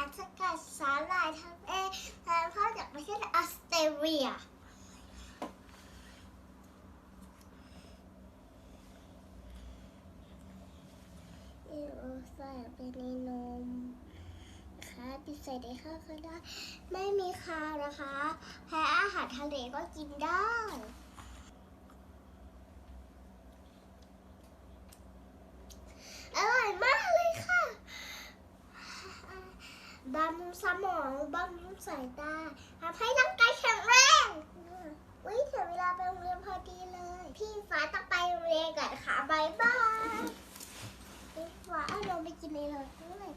ารสกัดสาหายทะเอแล้วเข้าจากประเทศออสเตรเลียใส่ไปในนมนะะปิดใส่ด้ข้าวก็ได้ ไม่มีคาวนะคะ แพ้อาหารทะเลก็กินได้ บำรุงสมองบำรุงสายตาทำให้ร่างกายแข็งแรงวิถึงเวลาไปโรงเรียนพอดีเลย พี่ฟ้าต้องไปโรงเรียนก่อนค่ะบายบายพี่ฟ้าเอาลงไปกินในรถด้วย